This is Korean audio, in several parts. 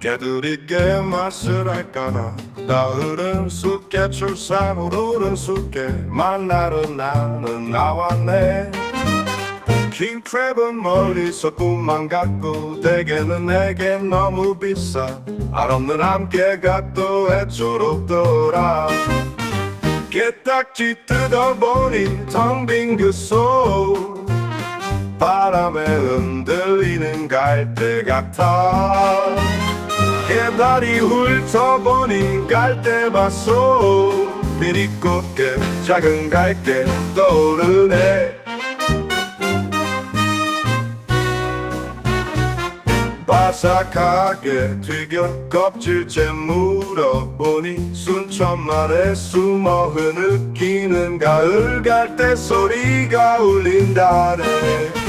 개들이게 맛을 알까나 가을은 숲게 출산 오르는 숲게 만나러 나는 나왔네 킹크랩은 멀리서 꿈만 같고 대게는 내게 너무 비싸. 알없는 함께가 또 애초롭더라. 깨딱지 뜯어보니 텅 빈 그속 바람에 흔들리는 갈대 같아. 개 다리 훑어보니 갈대밭 속 비리꽃게 작은 갈대 떠오르네. 바삭하게 튀겨 껍질째 물어보니 순천만에 숨어 흐느끼는 가을 갈대 소리가 울린다네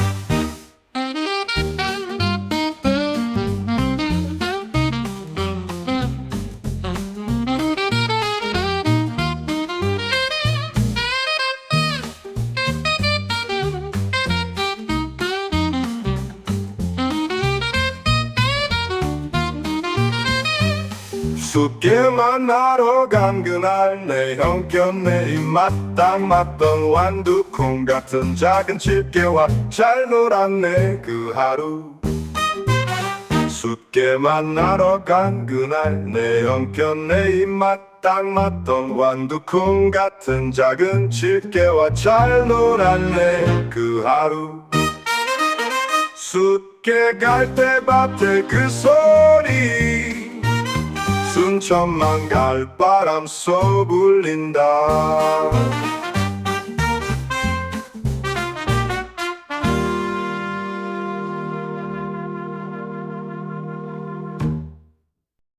숲길 만나러 간 그날 내 형편 내 입맛 딱 맞던 완두콩 같은 작은 집게와 잘 놀았네 그 하루. 숲길 만나러 간 그날 내 형편 내 입맛 딱 맞던 완두콩 같은 작은 집게와 잘 놀았네 그 하루. 숲게 갈대밭의 그 소리 순천만 갈바람 쏘 불린다